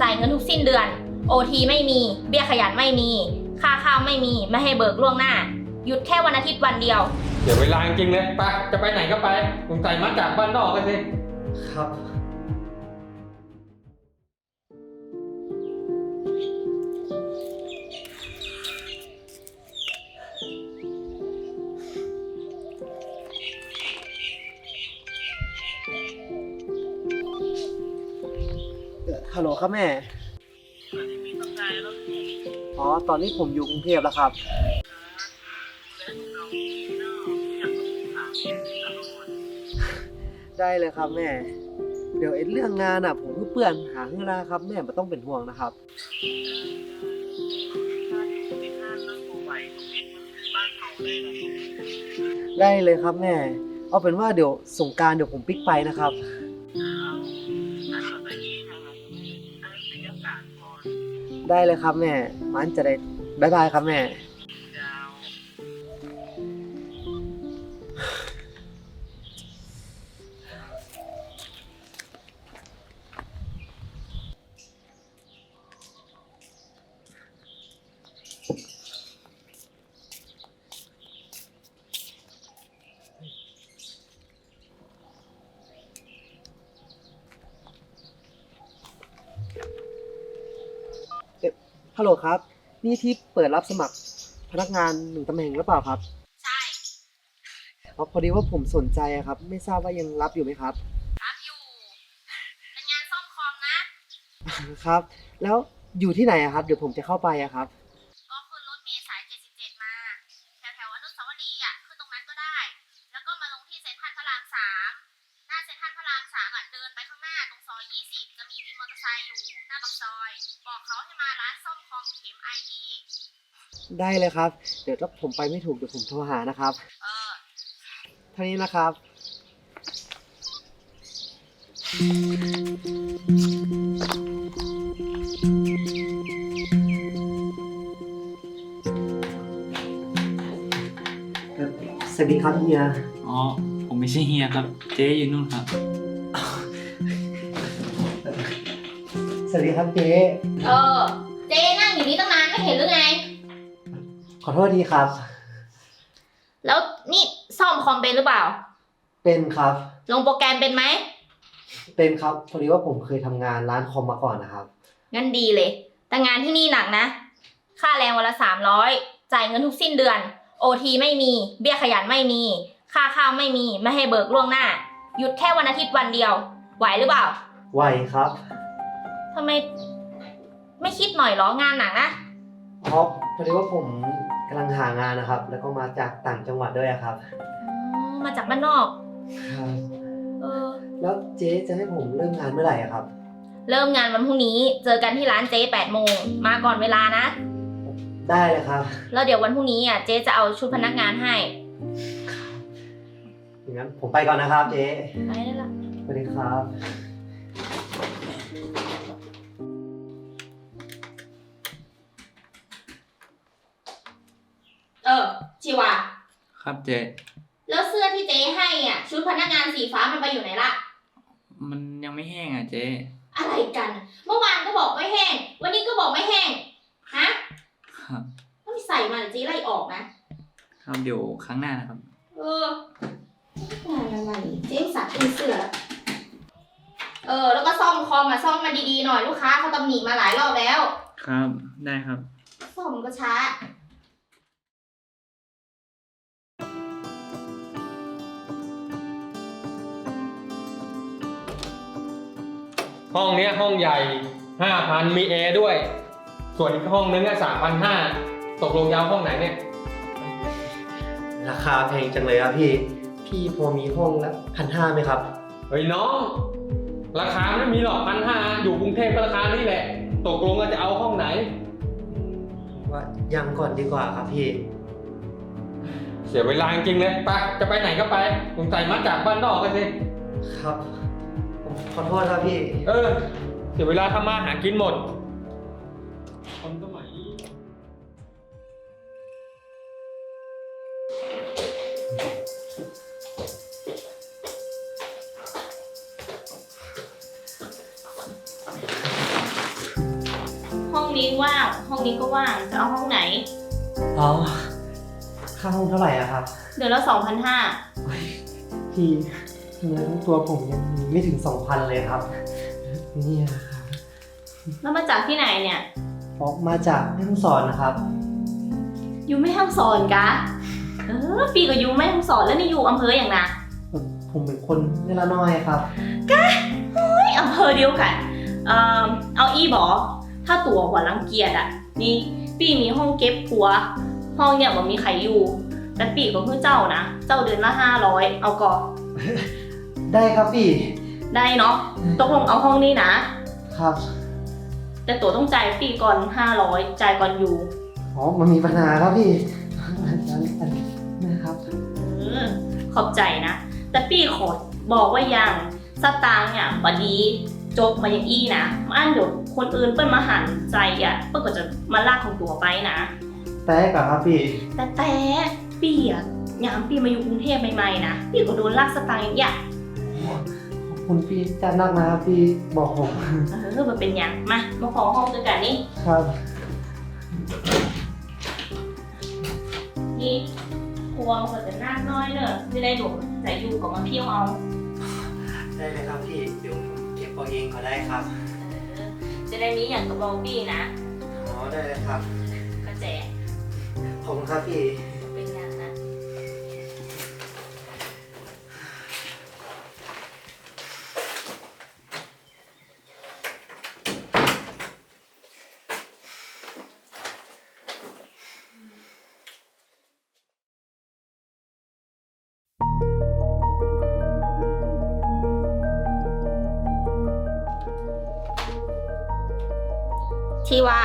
จ่ายเงินทุกสิ้นเดือนโอทีไม่มี เบี้ยขยันไม่มี ค่าข้าวไม่มี ไม่ให้เบิกล่วงหน้า หยุดแค่วันอาทิตย์วันเดียว เดี๋ยวเวลาจริงๆเลยไปจะไปไหนก็ไปสงสัยมาจากบ้านนอกกันสิ ครับ ครับแม่ อ๋อ ตอนนี้ผมอยู่กรุงเทพแล้วครับ ได้เลยครับแม่ เดี๋ยวไอ้เรื่องงานอะ ผมเพื่อนหาเงินล้วครับ แม่ไม่ต้องเป็นห่วงนะครับ ได้เลยครับแม่ เอาเป็นว่าเดี๋ยวสงกรารเดี๋ยวผมปิกไปนะครับ ได้เลยครับแม่มันจะได้บายบายครับแม่ ฮัลโหลครับ นี่ที่เปิดรับสมัครพนักงานหนึ่งตำแหน่งหรือเปล่าครับใช่เพราะพอดีว่าผมสนใจอะครับ ไม่ทราบว่ายังรับอยู่ไหมครับ รับอยู่ เป็นงานซ่อมคอมนะ ครับ แล้วอยู่ที่ไหนอะครับ เดี๋ยวผมจะเข้าไปอะครับ ก็ขึ้นรถเมล์สาย 77 มา แถวแถวๆอนุสาวรีย์อะ ขึ้นตรงนั้นก็ได้ แล้วก็มาลงที่เซ็นทรัลพระราม3 หน้าเซ็นทรัลพระราม3อะเดินไปข้างหน้าตรงซอย20จะมีวินมอเตอร์ไซค์อยู่หน้าปากซอย บอกเขาให้มาร้านซ่อมคอมเข็มไอทีได้เลยครับ เดี๋ยวถ้าผมไปไม่ถูกเดี๋ยวผมโทรหานะครับ เออ เท่านี้นะครับ สวัสดีครับเฮีย อ๋อผม ไม่ใช่เฮียครับ เจ๊อยู่นู่นครับ สวัสดีครับเจ๊เออ เจ๊นั่งอยู่นี่ตั้งนานไม่เห็นหรือไง ขอโทษทีครับ แล้วนี่ซ่อมคอมเป็นหรือเปล่า เป็นครับ ลงโปรแกรมเป็นไหม เป็นครับพอดีว่าผมเคยทำงานร้านคอมมาก่อนนะครับ งั้นดีเลย แต่งานที่นี่หนักนะ ค่าแรงวันละสามร้อยจ่ายเงินทุกสิ้นเดือน โอทีไม่มี เบี้ยขยันไม่มี ค่าข้าวไม่มีไม่ให้เบิกล่วงหน้า หยุดแค่วันอาทิตย์วันเดียว ไหวหรือเปล่าไวครับ ทำไม ไม่คิดหน่อยเหรองานหนักนะ เพราะพอดีว่าผมกำลังหางานนะครับ แล้วก็มาจากต่างจังหวัดด้วยอะครับอืมมาจากบ้านนอก ครับเออ แล้วเจ๊จะให้ผมเริ่มงานเมื่อไหร่อะครับ เริ่มงานวันพรุ่งนี้ เจอกันที่ร้านเจ๊แปดโมง มาก่อนเวลานะ ได้เลยครับ แล้วเดี๋ยววันพรุ่งนี้อะเจ๊จะเอาชุดพนักงานให้ อย่างนั้นผมไปก่อนนะครับเจ๊ไปได้ละ สวัสดีครับ เออชิวา ครับเจ๊แล้วเสื้อที่เจ๊ให้อะ ชุดพนักงานสีฟ้ามันไปอยู่ไหนละ มันยังไม่แห้งอะเจ๊อะไรกัน เมื่อวานก็บอกไม่แห้ง วันนี้ก็บอกไม่แห้ง ฮะครับ ต้องใส่มาเดี๋ยวเจ๊ไล่ออกนะ ครับเดี๋ยวครั้งหน้านะครับ เออ งานอะไรเจ๊อุตสัตว์เป็นเสื้อแล้วเออ แล้วก็ซ่อมคอมมาซ่อมมาดีๆหน่อยลูกค้าเขาตำหนิมาหลายรอบแล้ว ครับ ได้ครับ ซ่อมก็ช้า ห้องเนี้ยห้องใหญ่ 5,000 มีแอร์ด้วย ส่วนอีกห้องนึงอะ3,500 ตกลงยาวห้องไหนเนี่ย ราคาแพงจังเลยครับพี่ พี่พอมีห้องละพันห้าไหมครับ เฮ้ยน้อง ราคาไม่มีหรอกพันห้าอยู่กรุงเทพก็ราคานี่แหละ ตกลงว่าจะเอาห้องไหน ว่ายังก่อนดีกว่าครับพี่ เสียเวลาจริงๆเลยไปจะไปไหนก็ไปสงสัยมาจากบ้านนอกกันสิครับผมขอโทษครับพี่ เออ เสียเวลาทำมาหากินหมด คนสมัยนี้อ นี้ว่าง ห้องนี้ก็ว่าง จะเอาห้องไหน อ๋อ ค่าห้องเท่าไหร่อะครับ เดือนละสองพันห้าพี่เงินทั้งตัวผมยังมีไม่ถึง2,000เลยครับ เนี่ยครับแล้วมาจากที่ไหนเนี่ยออกมาจากแม่ฮ่องสอนนะครับ อยู่ไม่ห้องสอนกะ เออปีก็อยู่ไม่ห้องสอนแล้วนี่อยู่อำเภออย่างนะผมเป็นคนเนละน้อยครับไม่อำเภอเดียวกัน เอ่อเอาอีบอ ถ้าตัวหัวรังเกียจอะนี่ปีมีห้องเก็บผัว ห้องเนี่ยมันมีใครอยู่แต่ปีก็คือเจ้านะ เจ้าเดือนละห้าร้อยเอาก่อนได้ครับพี่ได้เนาะตกลงเอาห้องนี้นะ ครับ แต่ตัวต้องจ่ายปีก่อนห้าร้อยจ่ายก่อนอยู่อ๋อมันมีปัญหาครับพี่อันนั้นอันนี้นะครับเออขอบใจนะ แต่ปีขอบอกว่ายังสตางค์เนี่ยบดี จบมาอย่างอี้นะมาอันเดี๋ยวคนอื่นเปิ้นมาหันใจอะเปิ้นก็จะมาลากของตัวไปนะ แต่กับครับพี่ แต่แต่ปีอะยามปีมาอยู่กรุงเทพใหม่ๆนะปีก็โดนลากสตางค์อย่างเงี้ยขอบคุณพี่จัดนักนะครับพี่บอกผม เออมันเป็นอย่างมามาขอห้องด้วยกันนี่ครับ นี่ครัวมันก็จะน่าน้อยเนอะไม่ได้หลวมใจอยู่กับมาเที่ยวเอา ได้เลยครับพี่ เดี๋ยวผม เก็บเอาเองก็ได้ครับ เออจะได้มีอย่างกับเบาปี้นะ อ๋อได้เลยครับกระแจขอบคุณครับพี่ ทีวา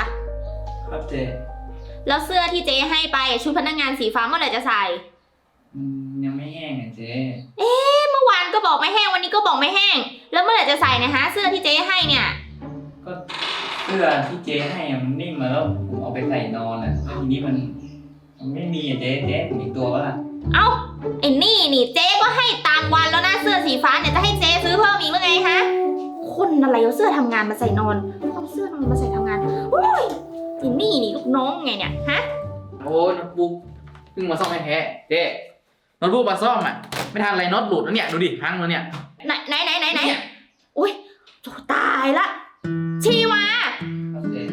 ครับเจ๊แล้วเสื้อที่เจ๊ให้ไปชุดพนักงานสีฟ้าเมื่อไหร่จะใส่มันยังไม่แห้งอะเจ๊เอ๊ะเมื่อวานก็บอกไม่แห้งวันนี้ก็บอกไม่แห้ง แล้วเมื่อไหร่จะใส่เนะฮะเสื้อที่เจ๊ให้เนี่ย ก็เสื้อที่เจ๊ให้อะมันนิ่มมาแล้วผมเอาไปใส่นอนอะแล้วทีนี้มัน มันไม่มีอะเจ๊เจ๊ผมอีกตัววะล่ะ เอ้าไอ้นี่นี่เจ๊ก็ให้ตามวันแล้วนะเสื้อสีฟ้าเนี่ยจะให้เจ๊ อะไรเอาเสื้อทำงานมาใส่นอนเอาเสื้อทำงานมาใส่ทำงานโอ้ยไอ้นี่นี่ลูกน้องไงเนี่ยฮะโอ้ยโน้ตบุ๊กเพิ่งมาซ่อมให้แท้เจ๊โน้ตบุ๊กมาซ่อมอะไม่ทันอะไรน็อตหลุดแล้วเนี่ยดูดิพังแล้วเนี่ย ไหนไหนไหนไหนไหนเนี่ย อุ้ยโถตายละ ชีวาครับเจ๊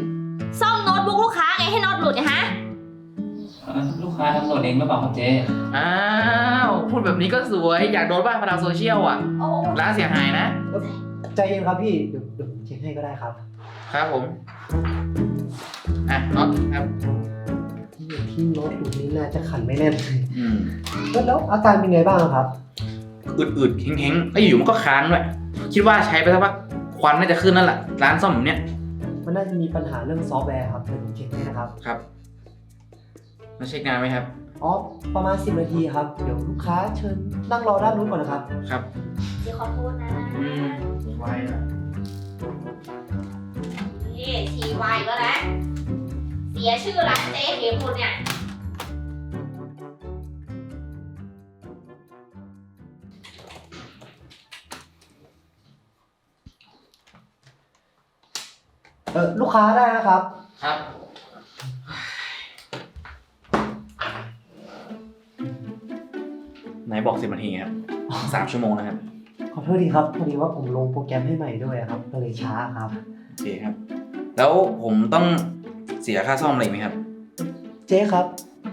ซ่อมโน้ตบุ๊กลูกค้าไงให้น็อตหลุดเนี่ยฮะเอ่อลูกค้าทำโหลดเองหรือเปล่าครับเจ๊อ้าว พูดแบบนี้ก็สวยอยากโดนบ้าพลังโซเชียลอะ โอ้ร้านเสียหายนะ ใจเย็นครับพี่ เดี๋ยวเดี๋ยวผมเช็คให้ก็ได้ครับ ครับผม อะน็อตครับ ที่ที่โน้ตบุ๊กนี้น่าจะขันไม่แน่นอืมแล้วแล้วอาการเป็นไงบ้างครับ อืดๆแข็งๆแล้วอยู่ๆมันก็ค้างด้วย คิดว่าใช้ไปสักพักควันน่าจะขึ้นนั่นแหละ ร้านซ่อมแบบเนี้ยมันน่าจะมีปัญหาเรื่องซอฟต์แวร์ครับเดี๋ยวผมเช็คให้นะครับ ครับ มาเช็คนานไหมครับ อ๋อ ประมาณ 10 นาทีครับ เดี๋ยวลูกค้าเชิญนั่งรอด้านนู้นก่อนนะครับ ครับเจ๊ขอโทษนะ อืม ไว้นะนี่ทีวายก็แล้ว เสียชื่อร้านเจ๊เขียหมดเนี่ย เออลูกค้าได้นะครับ ครับ ไหนบอกสิบนาทีครับสามชั่วโมงนะครับ ขอโทษทีครับพอดีว่าผมลงโปรแกรมให้ใหม่ด้วยครับก็เลยช้าครับ โอเคครับ แล้วผมต้องเสียค่าซ่อมอะไรไหมครับ เจ๊ครับ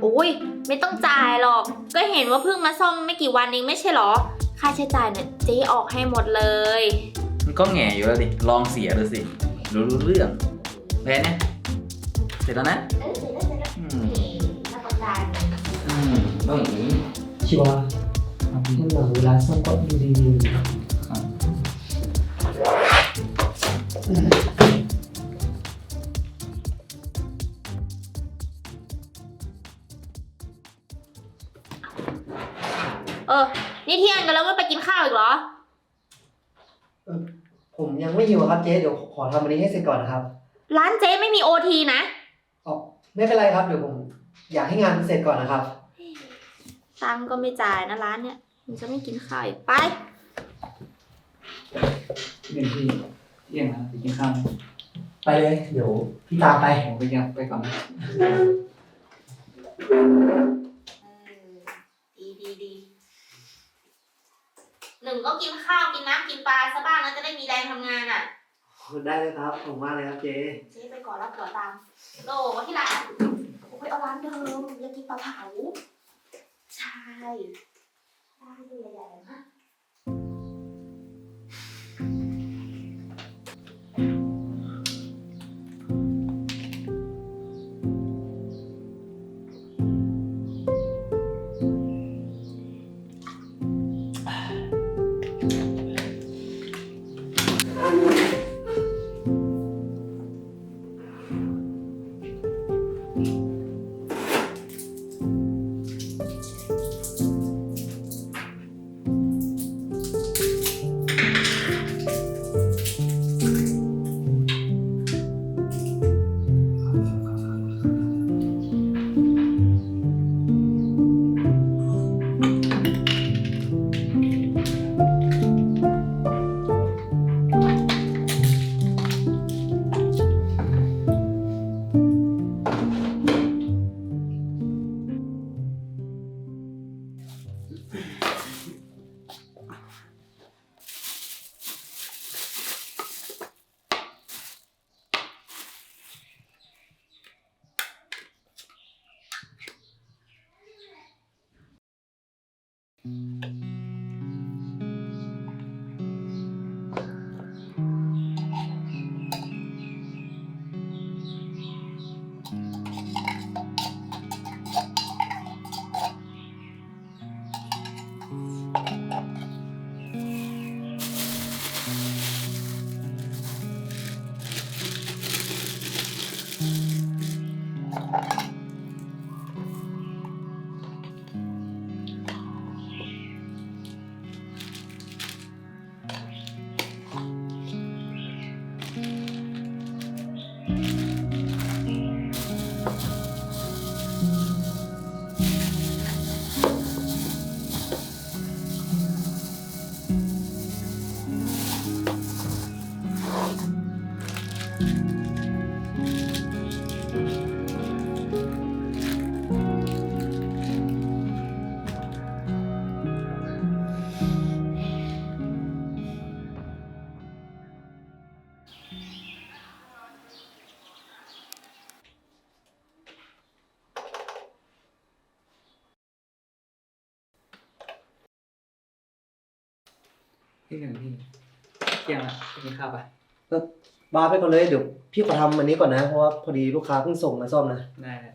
อุ้ยไม่ต้องจ่ายหรอก ก็เห็นว่าเพิ่งมาซ่อมไม่กี่วันเองไม่ใช่หรอ ค่าใช้จ่ายเนี่ยเจ๊ออกให้หมดเลย มันก็แง่อยู่แล้วดิ ลองเสียดูสิ รู้รู้เรื่องแพ้เนี่ยเสร็จแล้วนะเออเสร็จแล้วเสร็จแล้วอืมนี่ถ้าต้องจ่ายเลยอืมต้องอย่างนี้ ชิวา ครับพี่มันหลังเวลาซ่อมก็ดูดีครับเออ นี่เที่ยงกันแล้วไม่ไปกินข้าวอีกเหรอๆผมยังไม่หิวครับเจ๊เดี๋ยวขอทำอันนี้ให้เสร็จก่อนนะครับร้านเจ๊ไม่มีโอทีนะ อ๋อไม่เป็นไรครับเดี๋ยวผม อยากให้งานเสร็จก่อนนะครับ ตังค์ก็ไม่จ่ายนะร้านเนี่ย มันจะไม่กินข้าวอีกไปพี่เป็นพี่เที่ยงนะไปกินข้าวไหมไปเลย เดี๋ยวพี่ตามไป ผมไปยังไปก่อนนะดีดีดีหนึ่งก็กินข้าวกินน้ำกินปลาซะบ้างแล้วจะได้มีแรงทำงานอะ ได้เลยครับผมมากเลยครับเจ๊เจ๊ไปก่อนรับเกิดตามโลที่ร้านโอ้ยเอาร้านเดิมอยากกินปลาเผา ใช่ ได้เพี่หนึ่งพี่เที่ยงละไปกินข้าวปะบาร์ไปก่อนเลยเดี๋ยวพี่ขอทำอันนี้ก่อนนะ เพราะว่าพอดีลูกค้าเพิ่งส่งมาซ่อมนะ ได้ได้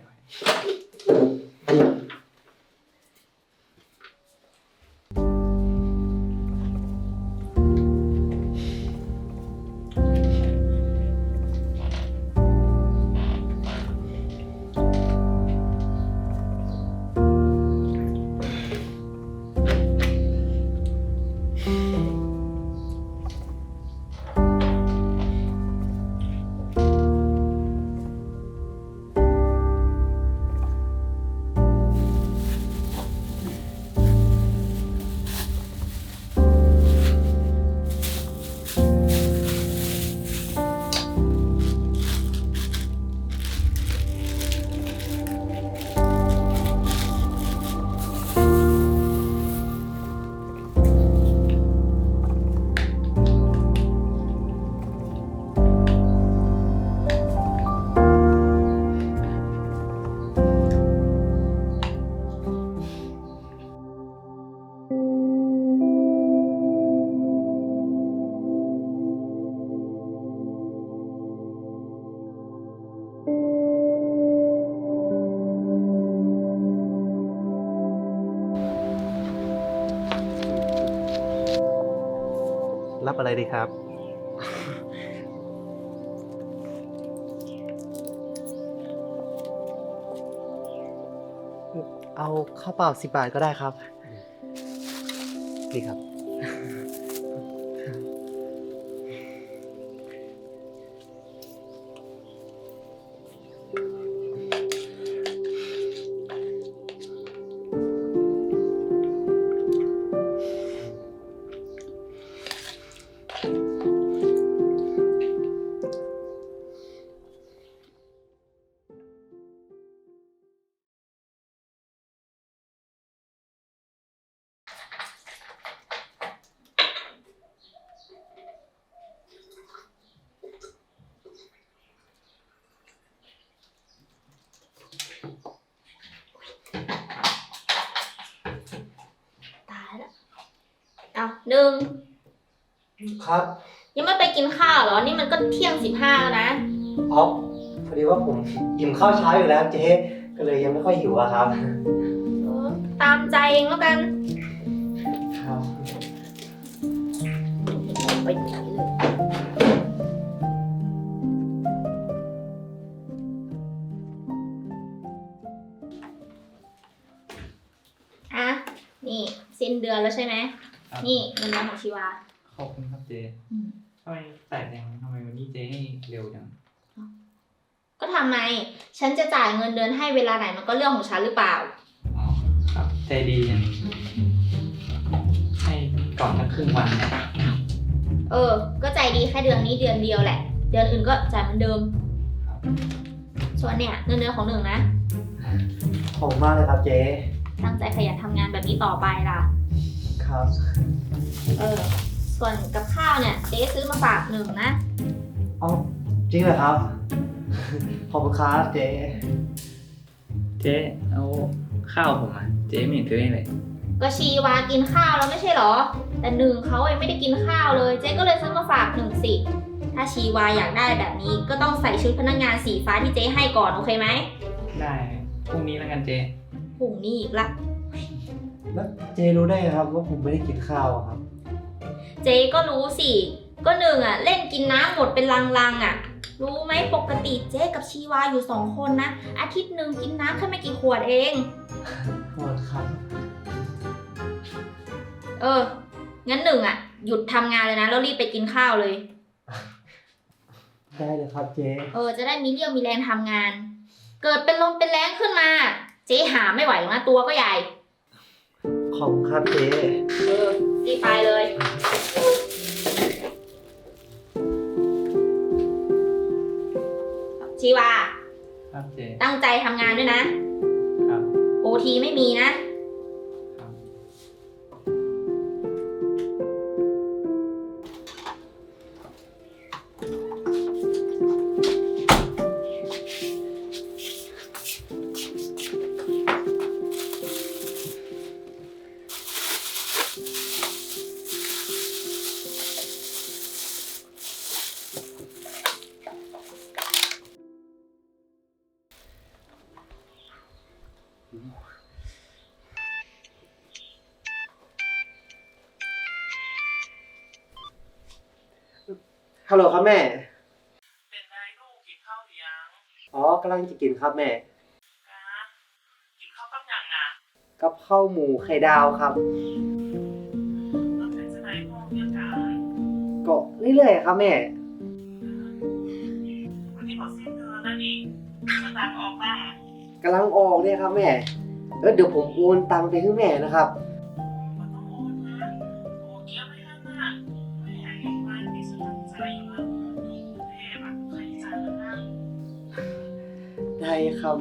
ได้รับอะไรดีครับ เอาข้าวเปล่าสิบบาทก็ได้ครับนี่ครับ หนึ่งครับยังไม่ไปกินข้าวเหรอ นี่มันก็เที่ยงสิบห้าแล้วนะ อ๋อพอดีว่าผมอิ่มข้าวเช้าอยู่แล้วเจ๊ก็เลยยังไม่ค่อยหิวอะครับ เออตามใจเองแล้วกัน ครับ ไปไหนเลยอะ นี่ สิ้นเดือนแล้วใช่ไหม ครับนี่เงินเดือนของชีวา ขอบคุณครับเจ๊อืม ทำไมแต่ยังทำไมวันนี้เจ๊ให้เร็วจังก็ทำไม ฉันจะจ่ายเงินเดือนให้เวลาไหนมันก็เรื่องของฉันหรือเปล่า อ๋อครับ ใจดีจังให้ก่อนสักครึ่งวันนะเออ ก็ใจดีแค่เดือนนี้เดือนเดียวแหละ เดือนอื่นก็จ่ายเหมือนเดิมครับส่วนเนี่ยเงินเดือนของหนึ่งนะ ขอบคุณมากเลยครับเจ๊ตั้งใจขยันทำงานแบบนี้ต่อไปล่ะ ครับเออ ส่วนกับข้าวเนี่ยเจ๊ซื้อมาฝากหนึ่งนะเอาจริงเหรอครับ ขอบคุณครับเจ๊เจ๊เอาข้าวผมอะเจ๊ไม่เห็นซื้อให้เลยก็ชีวากินข้าวแล้วไม่ใช่เหรอ แต่หนึ่งเขายังไม่ได้กินข้าวเลย เจ๊ก็เลยซื้อมาฝากหนึ่งสิ ถ้าชีวาอยากได้แบบนี้ก็ต้องใส่ชุดพนักงานสีฟ้าที่เจ๊ให้ก่อนโอเคไหมได้พรุ่งนี้แล้วกันเจ๊พรุ่งนี้อีกละ แล้วเจ๊รู้ได้ไงครับว่าผมไม่ได้กินข้าวอะครับ เจ๊ก็รู้สิ ก็หนึ่งอะ เล่นกินน้ำหมดเป็นลังๆอะ รู้ไหมปกติเจ๊กับชีวาอยู่สองคนนะ อาทิตย์หนึ่งกินน้ำแค่ไม่กี่ขวดเอง ขอบคุณครับเออ งั้นหนึ่งอะ หยุดทำงานเลยนะ แล้วรีบไปกินข้าวเลย ได้เลยครับเจ๊เออ จะได้มีเรี่ยวมีแรงทำงาน เกิดเป็นลมเป็นแรงขึ้นมา เจ๊หาไม่ไหวหรอกนะตัวก็ใหญ่ ขอบคุณครับเจ๊เออรีบไปเลย ชีวา ครับเจ๊ตั้งใจทำงานด้วยนะ ครับ โอทีไม่มีนะ ฮัลโหลครับแม่ เป็นไงลูกกินข้าวหรือยังอ๋อกำลังจะกินครับแม่นะกินข้าวกับอย่างอะกับข้าวหมูไข่ดาวครับแล้วเป็นจะไหนพ่อเรียกกันก็เรื่อยๆครับแม่ วันนี้ขอสิ้นเดือนนะนี่จะตังค์ออกบ้างกำลังออกเนี่ยครับแม่เออเดี๋ยวผมโอนตังไปให้แม่นะครับ ครับ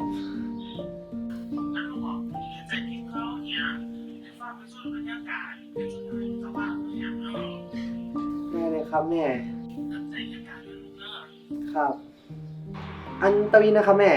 แม่เลยครับแม่ ครับ อันตวีนะครับแม่